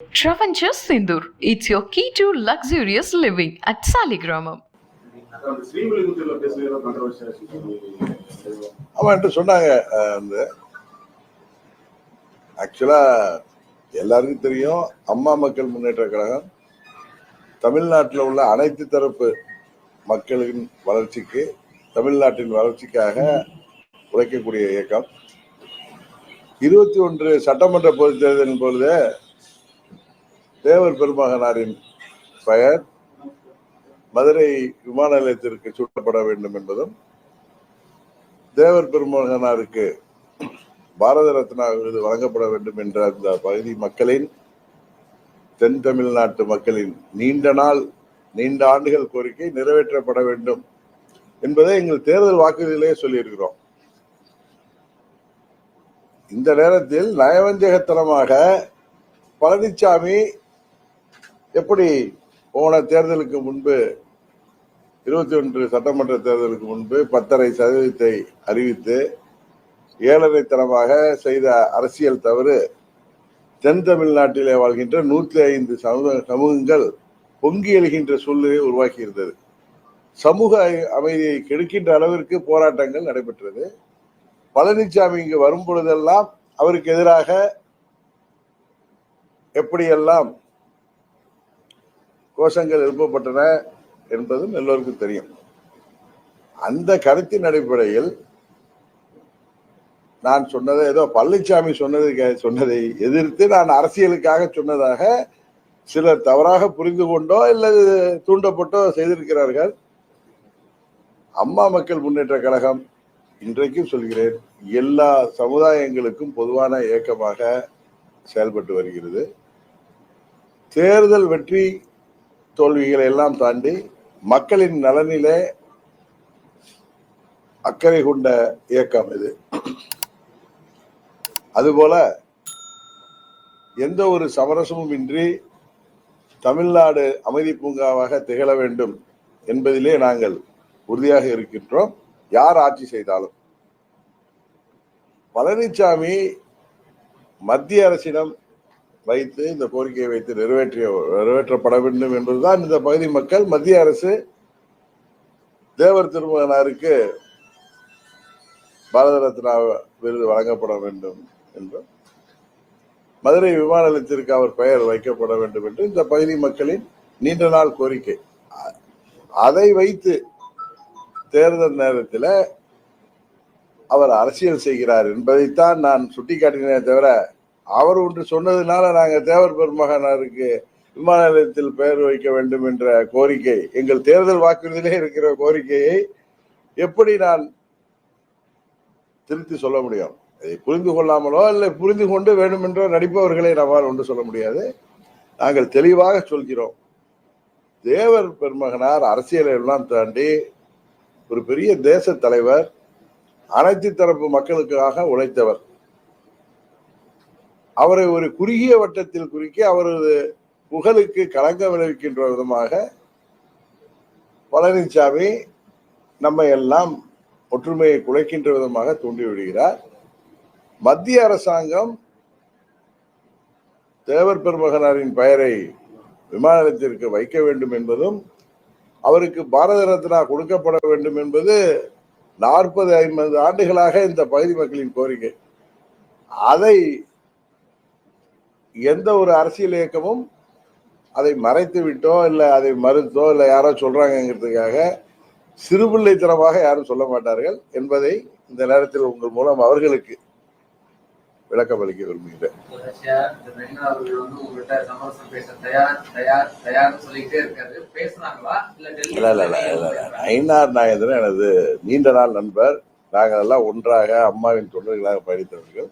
Travancore Sindur, it's your key to luxurious living at Saligramam. அவன்ட்டு சொன்னாங்க ஆக்சுவலா எல்லாருக்கும் தெரியும் அம்மா மக்கள் முன்னேற்ற கழகம் தமிழ்நாட்டில் உள்ள அனைத்து தரப்பு மக்களின் வளர்ச்சிக்கு தமிழ்நாட்டின் வளர்ச்சிக்காக உழைக்கக்கூடிய இயக்கம் இருபத்தி ஒன்று சட்டமன்ற பொது தேர்தலின் பொழுது தேவர் பெருமகனாரின் பெயர் மதுரை விமான நிலையத்திற்கு சூட்டப்பட வேண்டும் என்பதும் தேவர் பெருமகனாருக்கு பாரத ரத்னா விருது வழங்கப்பட வேண்டும் என்ற அந்த பகுதி மக்களின் தென் தமிழ்நாட்டு மக்களின் நீண்ட நாள் நீண்ட ஆண்டுகள் கோரிக்கை நிறைவேற்றப்பட வேண்டும் என்பதை எங்கள் தேர்தல் வாக்குறுதியிலே சொல்லியிருக்கிறோம். இந்த நேரத்தில் நயவஞ்சகத்தனமாக பழனிசாமி எப்படி போன தேர்தலுக்கு முன்பு இருபத்தி ஒன்று சட்டமன்ற தேர்தலுக்கு முன்பு பத்தரை சதவீதத்தை அறிவித்து ஏழரைத்தனமாக செய்த அரசியல் தவறு தென் தமிழ்நாட்டிலே வாழ்கின்ற நூற்றி ஐந்து சமூக சமூகங்கள் பொங்கி எழுகின்ற சூழ்நிலையை உருவாக்கி இருந்தது சமூக அமைதியை கெடுக்கின்ற அளவிற்கு போராட்டங்கள் நடைபெற்றது. பழனிசாமி இங்கு வரும் பொழுதெல்லாம் அவருக்கு எதிராக எப்படியெல்லாம் கோஷங்கள் எழுப்பப்பட்டன என்பதும் எல்லோருக்கும் தெரியும். அந்த கருத்தின் அடிப்படையில் நான் சொன்னதை ஏதோ பழனிசாமி சொன்னதை சொன்னதை எதிர்த்து நான் அரசியலுக்காக சொன்னதாக சிலர் தவறாக புரிந்து கொண்டோ அல்லது தூண்டப்பட்டோ செய்திருக்கிறார்கள். அம்மா மக்கள் முன்னேற்ற கழகம் இன்றைக்கும் சொல்கிறேன் எல்லா சமுதாயங்களுக்கும் பொதுவான இயக்கமாக செயல்பட்டு வருகிறது. தேர்தல் வெற்றி தோல்விகளை எல்லாம் தாண்டி மக்களின் நலனிலே அக்கறை கொண்ட இயக்கம் இது. அதுபோல எந்த ஒரு சமரசமும் இன்றி தமிழ்நாடு அமைதி பூங்காவாக திகழ வேண்டும் என்பதிலே நாங்கள் உறுதியாக இருக்கின்றோம். யார் ஆட்சி செய்தாலும். பழனிசாமி மத்திய அரசிடம் வைத்து இந்த கோரிக்கையை வைத்து நிறைவேற்றிய நிறைவேற்றப்பட வேண்டும் என்பதுதான் இந்த பகுதி மக்கள் மத்திய அரசு தேவர் திருமகனாருக்கு பாரத ரத்னா விருது வழங்கப்பட வேண்டும் என்றும் மதுரை விமான நிலையத்திற்கு அவர் பெயர் வைக்கப்பட வேண்டும் என்று இந்த பகுதி மக்களின் நீண்ட நாள் கோரிக்கை. அ- அதை வைத்து தேர்தல் நேரத்தில் அவர் அரசியல் செய்கிறார் என்பதைத்தான் நான் சுட்டிக்காட்டினே தவிர அவர் ஒன்று சொன்னதுனால நாங்கள் தேவர் பெருமகனாருக்கு விமான நிலையத்தில் பெயர் வைக்க வேண்டும் என்ற கோரிக்கை எங்கள் தேர்தல் வாக்குறுதியிலே இருக்கிற கோரிக்கையை எப்படி நான் திருத்தி சொல்ல முடியும்? அதை புரிந்து கொள்ளாமலோ இல்லை புரிந்து கொண்டு வேண்டுமென்றோ நடிப்பவர்களை நம்மால் ஒன்று சொல்ல முடியாது. நாங்கள் தெளிவாக சொல்கிறோம். தேவர் பெருமகனார் அரசியலை எல்லாம் தாண்டி ஒரு பெரிய தேச தலைவர் அனைத்து தரப்பு மக்களுக்காக உழைத்தவர். அவரை ஒரு குறுகிய வட்டத்தில் குறிக்க அவரது புகழுக்கு களங்கம் விளைவிக்கின்ற விதமாக பழனிசாமி நம்மை எல்லாம் ஒற்றுமையை குலைக்கின்ற விதமாக தூண்டிவிடுகிறார் மத்திய அரசாங்கம் தேவர் பெருமகனாரின் பெயரை விமான நிலையத்திற்கு வைக்க வேண்டும் என்பதும் அவருக்கு பாரத ரத்னா கொடுக்கப்பட வேண்டும் என்பது நாற்பது ஐம்பது ஆண்டுகளாக இந்த பகுதி மக்களின் கோரிக்கை. அதை எந்த ஒரு அரசியல் இயக்கமும் அதை மறைத்து விட்டோ இல்லை அதை மறுத்தோ இல்லை யாரோ சொல்றாங்கிறதுக்காக சிறுபிள்ளைத்தனமாக யாரும் சொல்ல மாட்டார்கள் என்பதை இந்த நேரத்தில் உங்கள் மூலம் அவர்களுக்கு விளக்கம் அளிக்க விரும்புகிறேன். நயினார் நாகேந்திரன் எனது நீண்ட நாள் நண்பர். நாங்கள் எல்லாம் ஒன்றாக அம்மாவின் தொண்டர்களாக பயணித்தவர்கள்.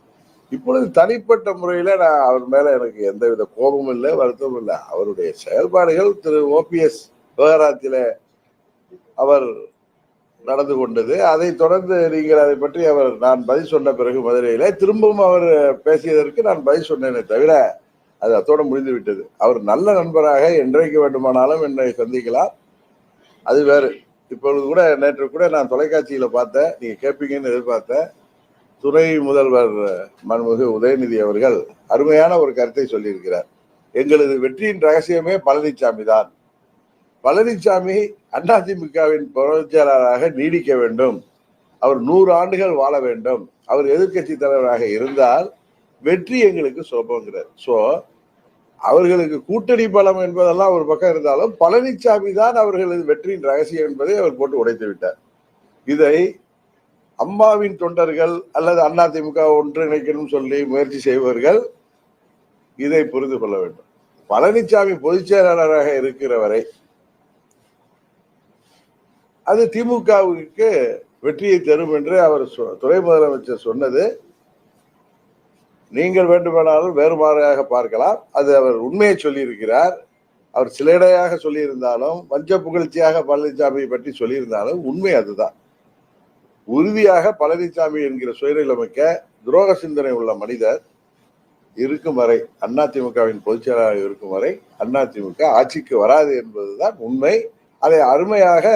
இப்பொழுது தனிப்பட்ட முறையில நான் அவர் மேல எனக்கு எந்தவித கோபமும் இல்லை வருத்தமும் இல்லை. அவருடைய செயல்பாடுகள் திரு ஓபிஎஸ் விவகாரத்தில் அவர் நடந்து கொண்டது. அதை தொடர்ந்து நீங்கள் அதை பற்றி அவர் நான் பதில் சொன்ன பிறகு மதுரையில் திரும்பவும் அவர் பேசியதற்கு நான் பதில் சொன்னேனே தவிர அது அத்தோடு முடிந்து விட்டது அவர் நல்ல நண்பராக என்றைக்கு வேண்டுமானாலும் என்னை சந்திக்கலாம். அது வேறு. இப்பொழுது கூட நேற்று கூட நான் தொலைக்காட்சியில் பார்த்தேன். நீங்கள் கேட்பீங்கன்னு எதிர்பார்த்தேன். துணை முதல்வர் மன்முகு உதயநிதி அவர்கள் அருமையான ஒரு கருத்தை சொல்லியிருக்கிறார். எங்களது வெற்றியின் ரகசியமே பழனிசாமி தான். பழனிசாமி அதிமுகவின் பொதுச் நீடிக்க வேண்டும். அவர் நூறு ஆண்டுகள் வாழ வேண்டும். அவர் எதிர்கட்சி தலைவராக இருந்தால் வெற்றி எங்களுக்கு சுலபங்கிறார் ஸோ அவர்களுக்கு கூட்டணி பலம் என்பதெல்லாம் ஒரு பக்கம் இருந்தாலும் பழனிசாமி தான் அவர்களது வெற்றியின் ரகசியம் என்பதை அவர் போட்டு உடைத்து விட்டார். இதை அம்மாவின் தொண்டர்கள் அல்லது அதிமுக ஒன்றிணைக்கணும் சொல்லி முயற்சி செய்பவர்கள் இதை புரிந்து கொள்ள வேண்டும். பழனிசாமி பொதுச் செயலாளராக இருக்கிற வரை அது திமுகவுக்கு வெற்றியை தரும் என்று அவர் சொ- துணை முதலமைச்சர் சொன்னது. நீங்கள் வேண்டுமானாலும் வேறுமாறாக பார்க்கலாம். அது அவர் உண்மையை சொல்லியிருக்கிறார். அவர் சிலைடையாக சொல்லியிருந்தாலும் வஞ்ச புகழ்ச்சியாக பழனிசாமியை பற்றி சொல்லியிருந்தாலும் உண்மை அதுதான். உறுதியாக பழனிசாமி என்கிற சுயநிலைமைக்க துரோக சிந்தனை உள்ள மனிதர் இருக்கும் வரை அதிமுகவின் பொதுச் செயலாளர் இருக்கும் வரை அதிமுக ஆட்சிக்கு வராது என்பதுதான் உண்மை. அதை அருமையாக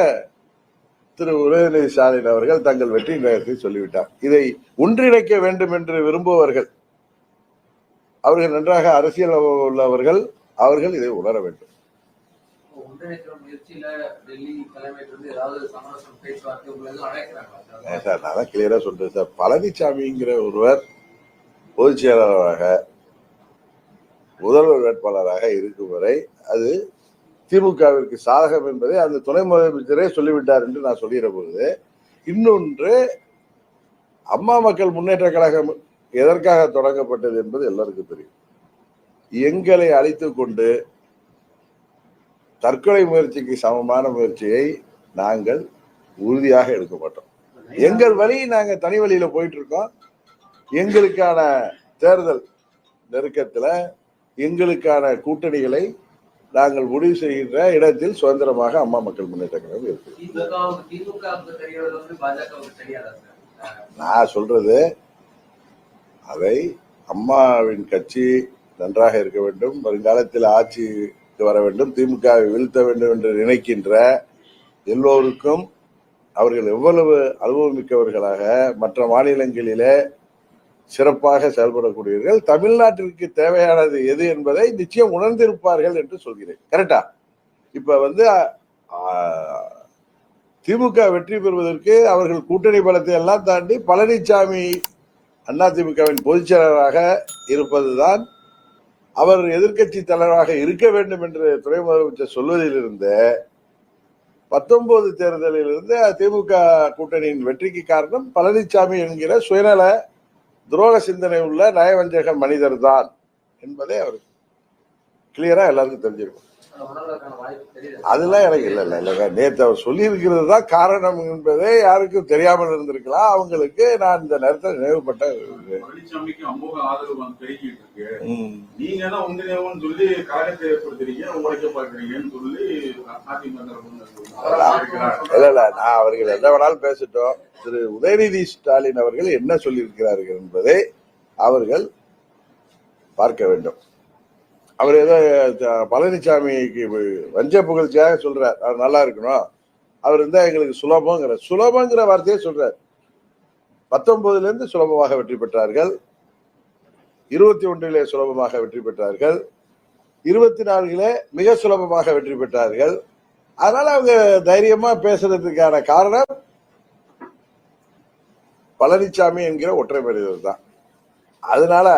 திரு உதயநிதி ஸ்டாலின் அவர்கள் தங்கள் வெற்றி நேரத்தை சொல்லிவிட்டார். இதை ஒன்றிணைக்க வேண்டும் என்று விரும்புபவர்கள் அவர்கள் நன்றாக அரசியல் உள்ளவர்கள் அவர்கள் இதை உணர வேண்டும். சார்? நான் தான் கிளியரா சொல்றேன் சார் பழனிசாமிங்கிற ஒருவர் பொதுச் செயலாளராக முதல்வர் வேட்பாளராக இருக்கும் வரை அது திமுகவிற்கு சாதகம் என்பதை அந்த துணை முதலமைச்சரே சொல்லிவிட்டார் என்று நான் சொல்லுகிற பொழுது இன்னொன்று அம்மா மக்கள் முன்னேற்ற கழகம் எதற்காக தொடங்கப்பட்டது என்பது எல்லாருக்கும் தெரியும் எங்களை அழைத்து கொண்டு தற்கொலை முயற்சிக்கு சமமான முயற்சியை நாங்கள் உறுதியாக எடுக்க மாட்டோம். எங்கள் வழி நாங்க தனி வழியில போயிட்டு இருக்கோம் எங்களுக்கான தேர்தல் நெருக்கத்துல எங்களுக்கான கூட்டணிகளை நாங்கள் முடிவு செய்கின்ற இடத்தில் சுதந்திரமாக அம்மா மக்கள் முன்னேற்ற கழகம் இருக்கு நான் சொல்றது அதை அம்மாவின் கட்சி நன்றாக இருக்க வேண்டும். வருங்காலத்தில் ஆட்சிக்கு வர வேண்டும் திமுகவை வீழ்த்த வேண்டும் என்று நினைக்கின்ற எல்லோருக்கும் அவர்கள் எவ்வளவு அனுபவமிக்கவர்களாக மற்ற மாநிலங்களிலே சிறப்பாக செயல்படக்கூடியவர்கள் தமிழ்நாட்டிற்கு தேவையானது எது என்பதை நிச்சயம் உணர்ந்திருப்பார்கள் என்று சொல்கிறேன். கரெக்டா இப்ப வந்து திமுக வெற்றி பெறுவதற்கு அவர்கள் கூட்டணி பலத்தை எல்லாம் தாண்டி பழனிசாமி அதிமுகவின் பொதுச் செயலராக இருப்பதுதான் அவர் எதிர்க்கட்சி தலைவராக இருக்க வேண்டும் என்று துணை முதலமைச்சர் சொல்வதிலிருந்து பத்தொன்பது தேர்தலிலிருந்து திமுக கூட்டணியின் வெற்றிக்கு காரணம் பழனிசாமி என்கிற சுயநல துரோக சிந்தனை உள்ள நயவஞ்சக மனிதர் தான் என்பதை அவர் கிளியரா எல்லாருக்கும் தெரிஞ்சிருக்கும். அதெல்லாம் எனக்கு இல்ல இல்ல இல்ல. நேத்து அவர் சொல்லி இருக்கிறது தான் காரணம் என்பதே யாருக்கும் தெரியாமல் இருந்திருக்கலாம். அவங்களுக்கு நான் இந்த நேரத்தை நினைவுபட்ட. இல்ல இல்ல. நான் அவர்கள் என்ன வேணாலும் பேசட்டும். திரு உதயநிதி ஸ்டாலின் அவர்கள் என்ன சொல்லியிருக்கிறார்கள் என்பதை அவர்கள் பார்க்க வேண்டும். அவர் ஏதோ பழனிசாமிக்கு வஞ்ச புகழ்ச்சியாக சொல்றார். அவர் நல்லா இருக்கணும். அவர் இருந்தால் எங்களுக்கு சுலபங்கிற சுலபங்கிற வார்த்தையே சொல்றார். பத்தொன்பதுலேருந்து சுலபமாக வெற்றி பெற்றார்கள். இருபத்தி ஒன்றிலே சுலபமாக வெற்றி பெற்றார்கள். இருபத்தி நான்கிலே மிக சுலபமாக வெற்றி பெற்றார்கள். அதனால அவங்க தைரியமா பேசுறதுக்கான காரணம் பழனிசாமி என்கிற ஒற்றை மனிதர் தான். அதனால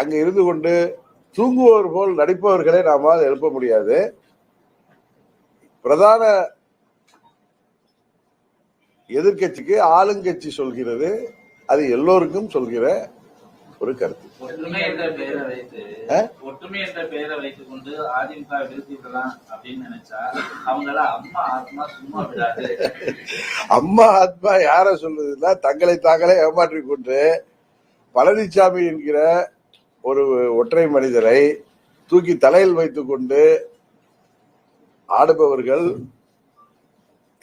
அங்க இருந்து கொண்டு தூங்குவோர் போல் நடிப்பவர்களை நாம எழுப்ப முடியாது. பிரதான எதிர்க்கட்சிக்கு ஆளுங்கட்சி சொல்கிறது அது எல்லோருக்கும் சொல்கிற ஒரு கருத்து. ஒற்றுமை என்ற பெயரை வைத்து ஆ? ஒற்றுமை என்ற பெயரை வைத்துக் கொண்டு அதிமுக வீழ்த்தி விடலாம் அப்படின்னு நினைச்சா அவங்கள அம்மா ஆத்மா சும்மா விடாது. அம்மா ஆத்மா யார சொல்லுதுன்னா தங்களை தாங்களே ஏமாற்றிக் கொண்டு பழனிசாமி என்கிற ஒரு ஒற்றை மனிதரை தூக்கி தலையில் வைத்துக் கொண்டு ஆடுபவர்கள்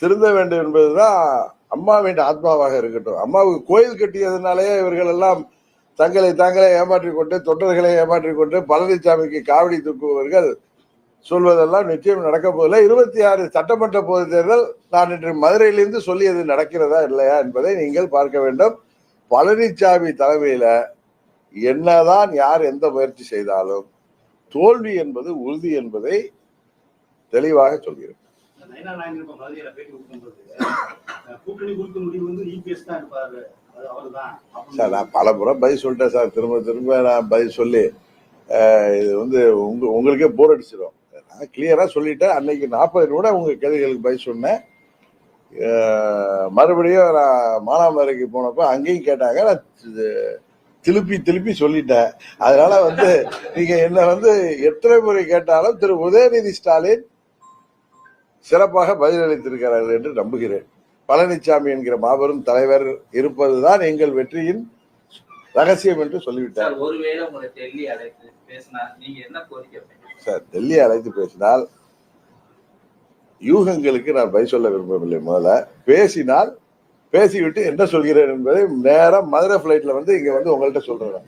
திருந்த வேண்டும் என்பதுதான் அம்மாவின் ஆத்மாவாக இருக்கட்டும். அம்மாவுக்கு கோயில் கட்டியதுனாலே இவர்கள் எல்லாம் தங்களை தாங்களே ஏமாற்றிக் கொண்டு தொண்டர்களை ஏமாற்றிக் கொண்டு பழனிசாமிக்கு காவடி தூக்குபவர்கள் சொல்வதெல்லாம் நிச்சயம் நடக்க போதில்லை இருபத்தி ஆறு சட்டமன்ற பொதுத் தேர்தல் நான் இன்று மதுரையிலிருந்து சொல்லியது நடக்கிறதா இல்லையா என்பதை நீங்கள் பார்க்க வேண்டும். பழனிசாமி தலைமையில என்னதான் யார் எந்த முயற்சி செய்தாலும் தோல்வி என்பது உறுதி என்பதை தெளிவாக சொல்கிறேன். அவர்தான். சார் நான் பல முறை பதில் சொல்லிட்டேன் சார். திரும்ப திரும்ப நான் பதில் சொல்லி இது வந்து உங்க உங்களுக்கே போர் அடிச்சிடும் நான் கிளியரா சொல்லிட்டேன். அன்னைக்கு நாற்பது கூட உங்க கேள்விகளுக்கு பதில் சொன்னேன். மறுபடியும் நான் மானாமதுரைக்கு போனப்ப அங்கேயும் கேட்டாங்க. நான் திருப்பி திருப்பி சொல்லிட்டேன். அதனால வந்து நீங்க என்ன வந்து எத்தனை முறை கேட்டாலும் திரு உதயநிதி ஸ்டாலின் சிறப்பாக பதிலளித்திருக்கிறார்கள் என்று நம்புகிறேன். பழனிசாமி என்கிற மாபெரும் தலைவர் இருப்பதுதான் எங்கள் வெற்றியின் ரகசியம் என்று சொல்லிவிட்டார். சார் டெல்லி அழைத்து பேசினால் யூகங்களுக்கு நான் பதில் சொல்ல விரும்பவில்லை முதல்ல. பேசினால் பேசிவிட்டு என்ன சொல்கிறேன் என்பதை நேரம் மதுரை பிளைட்ல வந்து இங்க வந்து உங்கள்கிட்ட சொல்றேன்.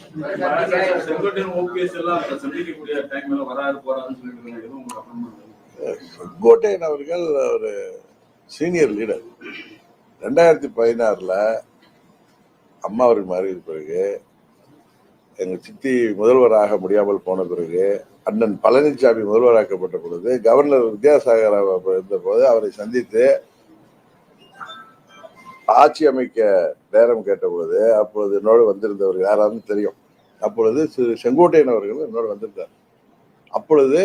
செங்கோட்டையன் அவர்கள் ஒரு சீனியர் லீடர் ரெண்டாயிரத்தி பதினாறுல அம்மா அவருக்கு மாறிய பிறகு எங்க சித்தி முதல்வராக முடியாமல் போன பிறகு அண்ணன் பழனிசாமி முதல்வராக்கப்பட்ட பொழுது கவர்னர் வித்யாசாகர் இருந்த போது அவரை சந்தித்து ஆட்சி அமைக்க நேரம் கேட்டபோது அப்பொழுது என்னோடு வந்திருந்தவர் யாராவது தெரியும். அப்பொழுது திரு செங்கோட்டையன் அவர்கள் என்னோடு வந்திருந்தார் அப்பொழுது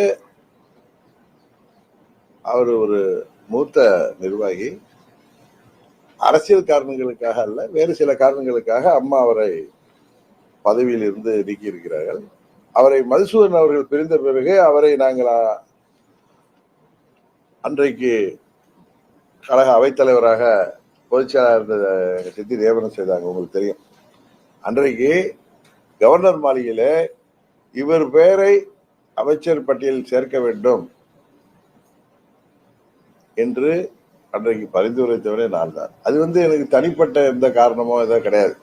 அவர் ஒரு மூத்த நிர்வாகி. அரசியல் காரணங்களுக்காக அல்ல வேறு சில காரணங்களுக்காக அம்மா அவரை பதவியில் இருந்து நீக்கி இருக்கிறார்கள் அவரை மதுசூதன் அவர்கள் பிரிந்த பிறகு அவரை நாங்கள் அன்றைக்கு கழக அவைத்தலைவராக பொதுச்செயலாளர் இருந்த சித்தி நியமனம் செய்தாங்க உங்களுக்கு தெரியும். அன்றைக்கு கவர்னர் மாளிகையில் இவர் பெயரை அமைச்சர் பட்டியலில் சேர்க்க வேண்டும் என்று அன்றைக்கு பரிந்துரைத்தவரே நான் தான். அது வந்து எனக்கு தனிப்பட்ட எந்த காரணமோ ஏதோ கிடையாது.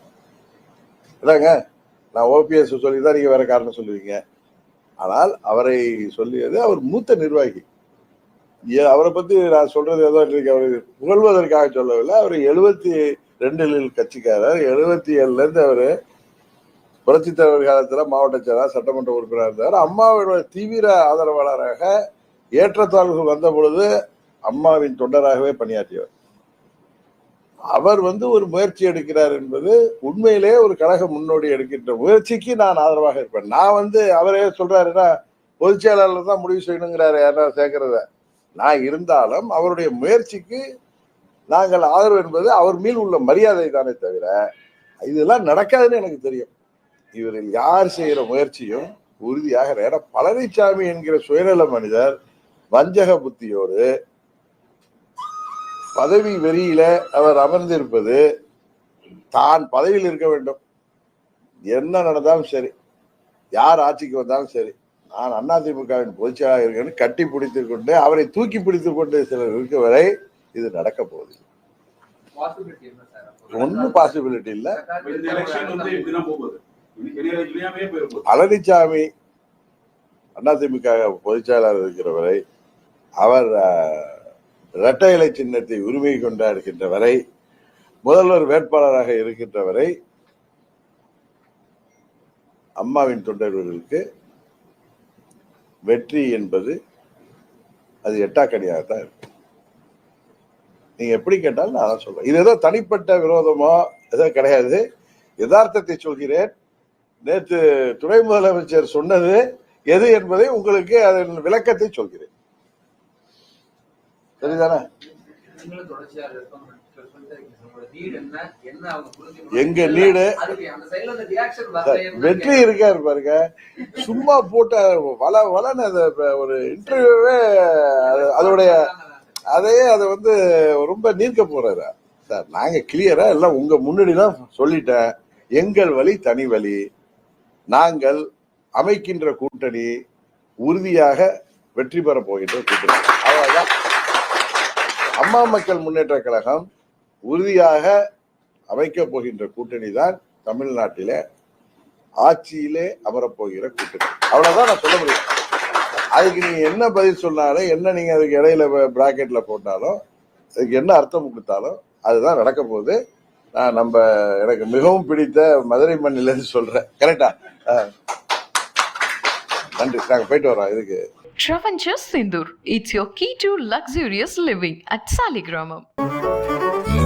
இல்லைங்க நான் ஓபிஎஸ் சொல்லி தான் நீங்கள் வேற காரணம் சொல்லுவீங்க. ஆனால் அவரை சொல்லியது அவர் மூத்த நிர்வாகி. அவரை பத்தி நான் சொல்றது ஏதோ இன்றைக்கு அவர் புகழ்வதற்காக சொல்லவில்லை. அவர் எழுபத்தி ரெண்டில் கட்சிக்காரர். எழுபத்தி ஏழுல இருந்து அவரு புரட்சி தலைவர் காலத்துல மாவட்ட செயலாளர் சட்டமன்ற உறுப்பினர் இருந்தார். அம்மாவுடைய தீவிர ஆதரவாளராக ஏற்றத்தாழ்வுகள் வந்த பொழுது அம்மாவின் தொண்டராகவே பணியாற்றியவர். அவர் வந்து ஒரு முயற்சி எடுக்கிறார் என்பது உண்மையிலே ஒரு கழக முன்னோடி எடுக்கின்ற முயற்சிக்கு நான் ஆதரவாக இருப்பேன். நான் வந்து அவரே சொல்றாருன்னா பொதுச் செயலாளர் தான் முடிவு செய்யணுங்கிறாரு யாரா சேர்க்கிறத நான் இருந்தாலும் அவருடைய முயற்சிக்கு நாங்கள் ஆதரவு என்பது அவர் மேல் உள்ள மரியாதை தானே தவிர இதெல்லாம் நடக்காதுன்னு எனக்கு தெரியும். இவரில் யார் செய்கிற முயற்சியும் உறுதியாக ஏன்னா பழனிசாமி என்கிற சுயநல மனிதர் வஞ்சக புத்தியோடு பதவி வெறியில அவர் அமர்ந்திருப்பது தான் பதவியில் இருக்க வேண்டும். என்ன நடந்தாலும் சரி யார் ஆட்சிக்கு வந்தாலும் சரி நான் அதிமுகவின் பொதுச்செயலாளர் இருக்கேன்னு கட்டி பிடித்துக் கொண்டு அவரை தூக்கி பிடித்து கொண்டு சிலர் இருக்க வரை இது நடக்க போகுது. ஒன்றும் பாசிபிலிட்டி இல்லை. பழனிசாமி அதிமுக பொதுச்செயலாளர் இருக்கிற வரை அவர் இரட்டை இலை சின்னத்தை உரிமை கொண்டாடுகின்ற வரை முதல்வர் வேட்பாளராக இருக்கின்ற வரை அம்மாவின் தொண்டர்களுக்கு வெற்றி என்பது அது எட்டாக்கடியாகத்தான் இருக்கும் நீங்க எப்படி கேட்டாலும் நான் அதான் சொல்றேன். இது ஏதோ தனிப்பட்ட விரோதமோ ஏதோ கிடையாது. யதார்த்தத்தை சொல்கிறேன். நேற்று துணை முதலமைச்சர் சொன்னது எது என்பதை உங்களுக்கு அதன் விளக்கத்தை சொல்கிறேன். சரிதானே? எங்க நீடு? வெற்றி இருக்காரு பாருங்க. சும்மா போட்ட வள வளன்னு அதை ஒரு இன்டர்வியூவே அதோடைய அதையே அதை வந்து ரொம்ப நீர்க்க போறாரு. சார் நாங்க கிளியரா எல்லாம் உங்க முன்னாடி தான் சொல்லிட்டேன். எங்கள் வழி தனி வழி. நாங்கள் அமைக்கின்ற கூட்டணி உறுதியாக வெற்றி பெற போகின்ற கூட்டணி. அவ்வளவுதான். அம்மா மக்கள் முன்னேற்ற கழகம் உறுதியாக அமைக்கப் போகின்ற கூட்டணி தான் தமிழ்நாட்டிலே ஆட்சியிலே அமரப்போகிற கூட்டணி. அவ்வளவுதான் நான் சொல்ல முடியும். அதுக்கு நீங்க என்ன பதில் சொன்னாலும் என்ன நீங்க அதுக்கு இடையில பிராக்கெட்ல போட்டாலும் அதுக்கு என்ன அர்த்தம் கொடுத்தாலும் அதுதான் நடக்க போகுது. நான் நம்ம எனக்கு மிகவும் பிடித்த மதுரை மண்ணிலிருந்து சொல்றேன். கரெக்டா நன்றி. நாங்க போயிட்டு வரோம் இதுக்கு. Travancher Sindur. It's your key to luxurious living at Saligramam.